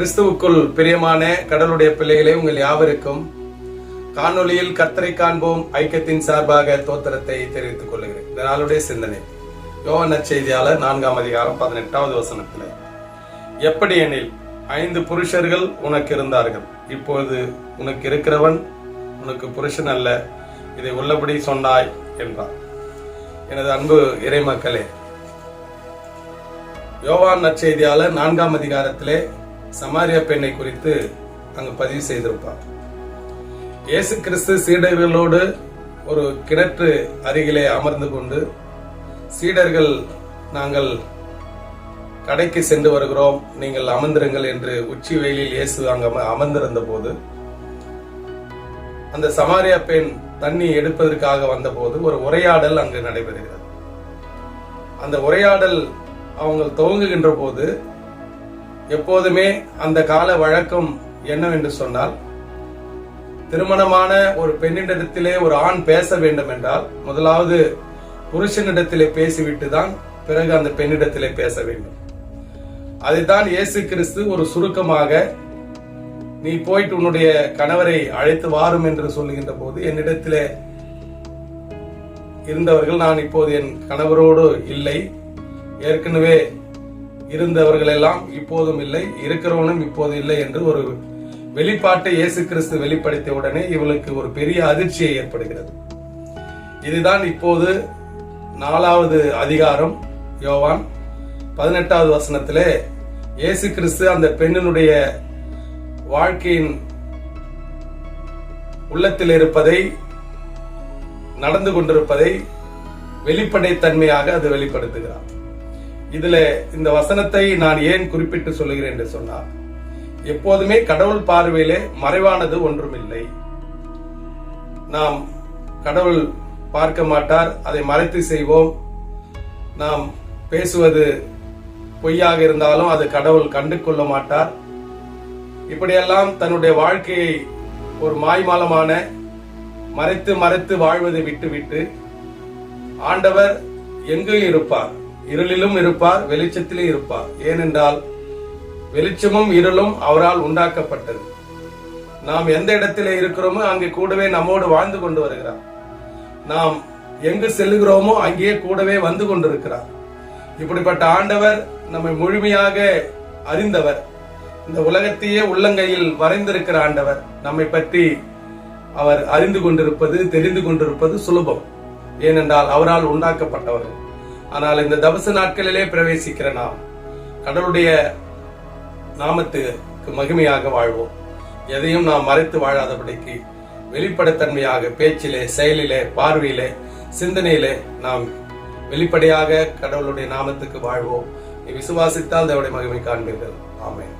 கிறிஸ்துவுக்குள் பிரியமான கடலுடைய பிள்ளைகளே உங்கள் யாவருக்கும் காணொலியில் கத்தரை காண்போம் ஐக்கியத்தின் சார்பாக தோத்திரத்தை தெரிவித்துக் கொள்கிறேன். இந்த நாளுடைய சிந்தனை. யோவன செய்தியாளர் நான்காம் அதிகாரம் பதினெட்டாவது வசனத்தில் எப்படி எனில் ஐந்து புருஷர்கள் உனக்கு இருந்தார்கள். இப்பொழுது உனக்கு இருக்கிறவன் உனக்கு புருஷன் அல்ல. இதை உள்ளபடி சொன்னாய் என்றார் எனது அன்பு இறைமக்களே யோவான் நற்செய்தியாளர் நான்காம் அதிகாரத்திலே சமாரிய பெண்ணை குறித்து அங்கு பதிவு செய்திருப்பார். இயேசு கிறிஸ்து சீடர்களோடு ஒரு கிணற்று அருகிலே அமர்ந்து கொண்டு சீடர்கள் நாங்கள் கடைக்கு சென்று வருகிறோம். நீங்கள் அமர்ந்திருங்கள் என்று உச்சி வெயிலில் இயேசு அங்க அமர்ந்திருந்த போது அந்த சமாரியா பெண் தண்ணி எடுப்பதற்காக வந்தபோது ஒரு உரையாடல் அங்கு நடைபெறுகிறது. அந்த உரையாடல் அவங்க துவங்குகின்ற போது எப்போதுமே அந்த கால வழக்கம் என்னவென்று சொன்னால் திருமணமான ஒரு பெண்ணிடத்திலே ஒரு ஆண் பேச வேண்டும் என்றால் முதலாவது புருஷனிடத்திலே பேசிவிட்டு தான் பிறகு அந்த பெண்ணிடத்திலே பேச வேண்டும். அதைத்தான் இயேசு கிறிஸ்து ஒரு சுருக்கமாக நீ போயிட்டு உன்னுடைய கணவரை அழைத்து வாரும் என்று சொல்லுகின்ற போது என்னிடத்திலே இருந்தவர்கள் நான் இப்போது என் கணவரோடு இல்லை. ஏற்கனவே இருந்தவர்கள் எல்லாம் இப்போதும் இல்லை இருக்கிறவனும் இப்போது இல்லை என்று ஒரு வெளிப்பாட்டை இயேசு கிறிஸ்து வெளிப்படுத்திய உடனே இவளுக்கு ஒரு பெரிய அதிர்ச்சியை ஏற்படுகிறது. இதுதான் இப்போது நாலாவது அதிகாரம் யோவான் பதினெட்டாவது வசனத்திலே இயேசு கிறிஸ்து அந்த பெண்ணினுடைய வாழ்க்கையின் உள்ளத்தில் இருப்பதை நடந்து கொண்டிருப்பதை வெளிப்படைத்தன்மையாக அது வெளிப்படுத்துகிறார். இதுல இந்த வசனத்தை நான் ஏன் குறிப்பிட்டு சொல்லுகிறேன் என்று சொன்னார் எப்போதுமே கடவுள் பார்வையிலே மறைவானது ஒன்றுமில்லை. நாம் கடவுள் பார்க்க மாட்டார் அதை மறைத்து செய்வோம். நாம் பேசுவது பொய்யாக இருந்தாலும் அது கடவுள் கண்டு கொள்ள மாட்டார். இப்படியெல்லாம் தன்னுடைய வாழ்க்கையை ஒரு மாய்மாலமான மறைத்து மறைத்து வாழ்வதை விட்டுவிட்டு ஆண்டவர் எங்கும் இருப்பார்? இருளிலும் இருப்பார் வெளிச்சத்திலே இருப்பார். ஏனென்றால் வெளிச்சமும் இருளும் அவரால் உண்டாக்கப்பட்டது. நாம் எந்த இடத்திலே இருக்கிறோமோ அங்கே கூடவே நம்மோடு வாழ்ந்து கொண்டு வருகிறார். நாம் எங்கு செல்லுகிறோமோ அங்கேயே கூடவே வந்து கொண்டிருக்கிறார். இப்படிப்பட்ட ஆண்டவர் நம்மை முழுமையாக அறிந்தவர். இந்த உலகத்தையே உள்ளங்கையில் வரைந்திருக்கிற ஆண்டவர். நம்மை பற்றி அவர் அறிந்து கொண்டிருப்பது தெரிந்து கொண்டிருப்பது சுலபம். ஏனென்றால் அவரால் உண்டாக்கப்பட்டவர்கள். ஆனால் இந்த தவச நாட்களிலே பிரவேசிக்கிற நாம் கடவுளுடைய நாமத்துக்கு மகிமையாக வாழ்வோம். எதையும் நாம் மறைத்து வாழாதபடிக்கு வெளிப்படைத்தன்மையாக பேச்சிலே செயலிலே பார்வையிலே சிந்தனையிலே நாம் வெளிப்படையாக கடவுளுடைய நாமத்துக்கு வாழ்வோம். நீ விசுவாசித்தால் தேவடைய மகிமை காண்பீர்கள். ஆமென்.